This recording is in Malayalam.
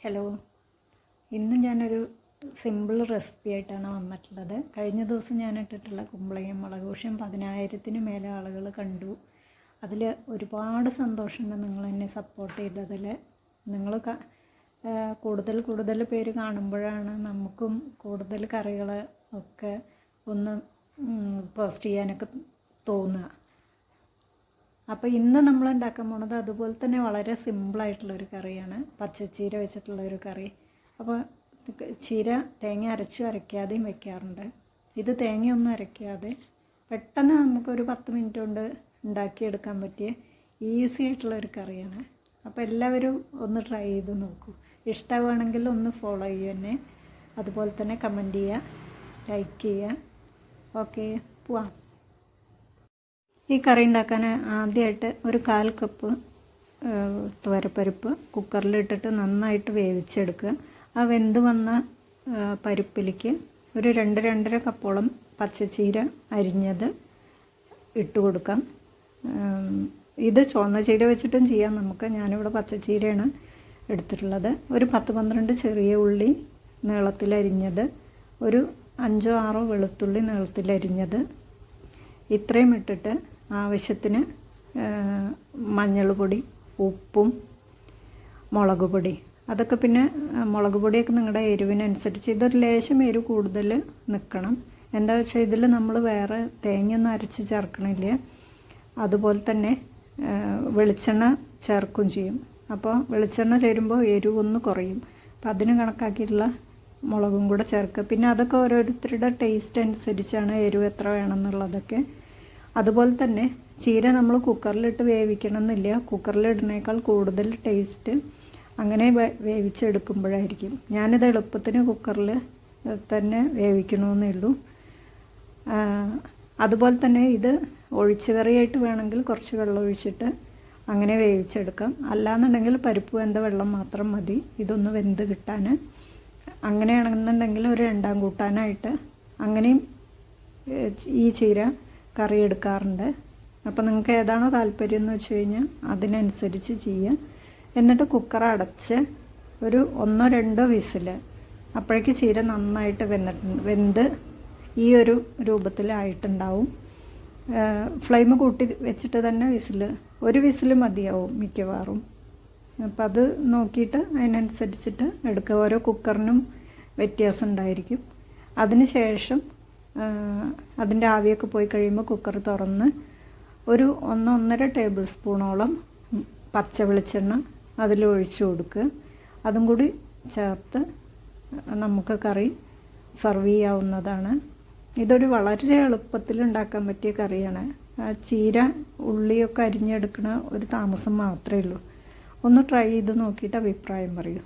ഹലോ. ഇന്ന് ഞാനൊരു സിമ്പിൾ റെസിപ്പി ആയിട്ടാണ് വന്നിട്ടുള്ളത്. കഴിഞ്ഞ ദിവസം ഞാൻ ഇട്ടിട്ടുള്ള കുമ്പളയും മുളകുപൊടിയും പതിനായിരത്തിന് മേലെ ആളുകൾ കണ്ടു. അതിൽ ഒരുപാട് സന്തോഷമുണ്ട് നിങ്ങൾ എന്നെ സപ്പോർട്ട് ചെയ്തതിൽ നിങ്ങൾ കൂടുതൽ കൂടുതൽ പേര് കാണുമ്പോഴാണ് നമുക്കും കൂടുതൽ കറികൾ ഒക്കെ ഒന്ന് പോസ്റ്റ് ചെയ്യാനൊക്കെ തോന്നുക. അപ്പോൾ ഇന്ന് നമ്മൾ ഉണ്ടാക്കാൻ പോണത് അതുപോലെ തന്നെ വളരെ സിമ്പിളായിട്ടുള്ളൊരു കറിയാണ്. പച്ചച്ചീര വെച്ചിട്ടുള്ള ഒരു കറി. അപ്പോൾ ചീര തേങ്ങ അരച്ച് അരയ്ക്കാതെയും വെക്കാറുണ്ട്. ഇത് തേങ്ങയൊന്നും അരയ്ക്കാതെ പെട്ടെന്ന് നമുക്കൊരു പത്ത് മിനിറ്റ് കൊണ്ട് ഉണ്ടാക്കിയെടുക്കാൻ പറ്റിയ ഈസി ആയിട്ടുള്ള ഒരു കറിയാണ്. അപ്പോൾ എല്ലാവരും ഒന്ന് ട്രൈ ചെയ്ത് നോക്കൂ. ഇഷ്ടമാണെങ്കിൽ ഒന്ന് ഫോളോ ചെയ്യൂ എന്നെ. അതുപോലെ തന്നെ കമന്റ് ചെയ്യുക ലൈക്ക് ചെയ്യുക. ഓക്കെ പോവാം. ഈ കറി ഉണ്ടാക്കാൻ ആദ്യമായിട്ട് ഒരു കാൽ കപ്പ് തുവരപ്പരിപ്പ് കുക്കറിലിട്ടിട്ട് നന്നായിട്ട് വേവിച്ചെടുക്കുക. ആ വെന്ത് വന്ന പരിപ്പിലേക്ക് ഒരു രണ്ട് രണ്ടര കപ്പോളം പച്ചച്ചീര അരിഞ്ഞത് ഇട്ട് കൊടുക്കാം. ഇത് ചുവന്ന ചീര വെച്ചിട്ടും ചെയ്യാം. നമുക്ക് ഞാനിവിടെ പച്ചച്ചീരയാണ് എടുത്തിട്ടുള്ളത്. ഒരു പത്ത് പന്ത്രണ്ട് ചെറിയ ഉള്ളി നീളത്തിലരിഞ്ഞത് ഒരു അഞ്ചോ ആറോ വെളുത്തുള്ളി നീളത്തിലരിഞ്ഞത് ഇത്രയും ഇട്ടിട്ട് ആവശ്യത്തിന് മഞ്ഞൾപ്പൊടി ഉപ്പും മുളക് പൊടി. അതൊക്കെ പിന്നെ മുളക് പൊടിയൊക്കെ നിങ്ങളുടെ എരിവിനനുസരിച്ച് ഇതൊരു ലേശം എരിവ് കൂടുതൽ നിൽക്കണം എന്താ വെച്ചാൽ ഇതിൽ നമ്മൾ വേറെ തേങ്ങയൊന്നും അരച്ച് ചേർക്കണില്ല. അതുപോലെ തന്നെ വെളിച്ചെണ്ണ ചേർക്കും ചെയ്യും. അപ്പോൾ വെളിച്ചെണ്ണ ചേരുമ്പോൾ എരിവൊന്ന് കുറയും. അപ്പം അതിന് കണക്കാക്കിയിട്ടുള്ള മുളകും കൂടെ ചേർക്കുക. പിന്നെ അതൊക്കെ ഓരോരുത്തരുടെ ടേസ്റ്റ് അനുസരിച്ചാണ് എരിവ് എത്ര വേണമെന്നുള്ളതൊക്കെ അതുപോലെ തന്നെ ചീര നമ്മൾ കുക്കറിലിട്ട് വേവിക്കണം എന്നില്ല കുക്കറിലിടുന്നേക്കാൾ കൂടുതൽ ടേസ്റ്റ് അങ്ങനെ വേവിച്ചെടുക്കുമ്പോഴായിരിക്കും. ഞാനിത് എളുപ്പത്തിന് കുക്കറിൽ തന്നെ വേവിക്കണമെന്നേ ഉള്ളൂ. അതുപോലെ തന്നെ ഇത് ഒഴിച്ച് കറിയായിട്ട് വേണമെങ്കിൽ കുറച്ച് വെള്ളം ഒഴിച്ചിട്ട് അങ്ങനെ വേവിച്ചെടുക്കാം. അല്ലാന്നുണ്ടെങ്കിൽ പരിപ്പ് വെന്ത വെള്ളം മാത്രം മതി. ഇതൊന്ന് വെന്ത് കിട്ടാൻ. അങ്ങനെയാണെന്നുണ്ടെങ്കിൽ ഒരു രണ്ടാം കൂട്ടാനായിട്ട് അങ്ങനെയും ഈ ചീര കറി എടുക്കാറുണ്ട്. അപ്പോൾ നിങ്ങൾക്ക് ഏതാണോ താല്പര്യം എന്ന് വെച്ച് കഴിഞ്ഞാൽ അതിനനുസരിച്ച് ചെയ്യുക എന്നിട്ട് കുക്കർ അടച്ച് ഒരു ഒന്നോ രണ്ടോ വിസിൽ അപ്പോഴേക്ക് ചീര നന്നായിട്ട് വെന്തിട്ടുണ്ട് വെന്ത് ഈ ഒരു രൂപത്തിലായിട്ടുണ്ടാവും. ഫ്ലെയിം കൂട്ടി വെച്ചിട്ട് തന്നെ വിസിൽ ഒരു വിസിൽ മതിയാവും മിക്കവാറും. അപ്പം അത് നോക്കിയിട്ട് അതിനനുസരിച്ചിട്ട് എടുക്കുക. ഓരോ കുക്കറിനും വ്യത്യാസം ഉണ്ടായിരിക്കും. അതിന് ശേഷം അതിന്റെ ആവിയൊക്കെ പോയി കഴിയുമ്പോൾ കുക്കർ തുറന്ന് ഒരു ഒന്ന് ഒന്നര ടേബിൾ സ്പൂണോളം പച്ച വെളിച്ചെണ്ണ അതിൽ ഒഴിച്ചു കൊടുക്കുക. അതും കൂടി ചേർത്ത് നമുക്ക് കറി സെർവ് ചെയ്യാവുന്നതാണ്. ഇതൊരു വളരെ എളുപ്പത്തിൽ ഉണ്ടാക്കാൻ പറ്റിയ കറിയാണ്. ചീര ഉള്ളിയൊക്കെ അരിഞ്ഞെടുക്കണ ഒരു താമസം മാത്രമേ ഉള്ളൂ. ഒന്ന് ട്രൈ ചെയ്ത് നോക്കിയിട്ട് അഭിപ്രായം പറയൂ.